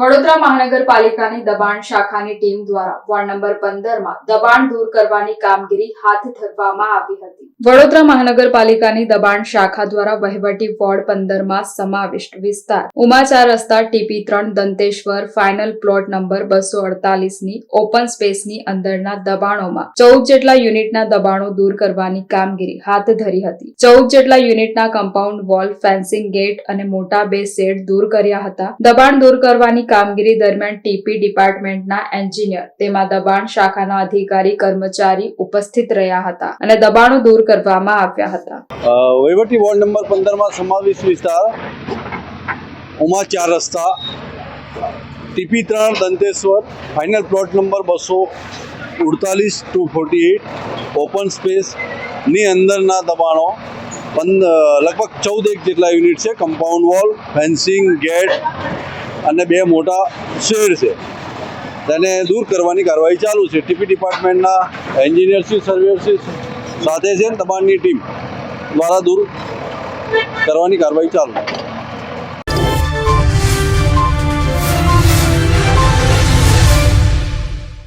વડોદરા મહાનગરપાલિકાની દબાણ શાખાની ટીમ દ્વારા વોર્ડ નંબર પંદરમાં દબાણ દૂર કરવાની કામગીરી હાથ ધરવામાં આવી હતી. વડોદરા મહાનગરપાલિકાની દબાણ શાખા દ્વારા વહીવટી વોર્ડ પંદરમાં સમાવિષ્ટ વિસ્તાર. ઉમાચાર રસ્તા ટીપી ત્રણ દંતેશ્વર ફાઇનલ પ્લોટ નંબર બસો અડતાલીસની ઓપન સ્પેસની અંદરના દબાણોમાં ચૌદ જેટલા યુનિટના દબાણો દૂર કરવાની કામગીરી હાથ ધરી હતી. ચૌદ જેટલા યુનિટના કમ્પાઉન્ડ વોલ, ફેન્સિંગ ગેટ અને મોટા બે શેડ દૂર કર્યા હતા. દબાણ દૂર કરવાની કામગીરી દરમિયાન ટીપી ડિપાર્ટમેન્ટના એન્જિનિયર તેમાં દબાણ શાખાના અધિકારી, કર્મચારી ઉપસ્થિત રહ્યા હતા અને દબાણો દૂર કરવામાં આવ્યા હતા. વહીવટી વોર્ડ નંબર પંદરમાં સમાવેશ વિસ્તાર, ઉમા ચાર રસ્તા, ટીપી ત્રણ દંતેશ્વર, ફાઇનલ પ્લોટ નંબર બસો ઉડતાલીસ ટુ ફોર્ટી એટ, ઓપન સ્પેસની અંદરના દબાણો લગભગ ચૌદ એક જેટલા યુનિટ છે, કમ્પાઉન્ડ વોલ, ફેન્સિંગ, ગેટ અને બે મોટા શેડ છે. તેને દૂર કરવાની કાર્યવાહી ચાલુ છે. ટીપી ડિપાર્ટમેન્ટના એન્જિનિયરશ્રી સર્વેયરશ્રી સાથે છે ને દબાણની ટીમ દ્વારા દૂર કરવાની કાર્યવાહી ચાલુ છે.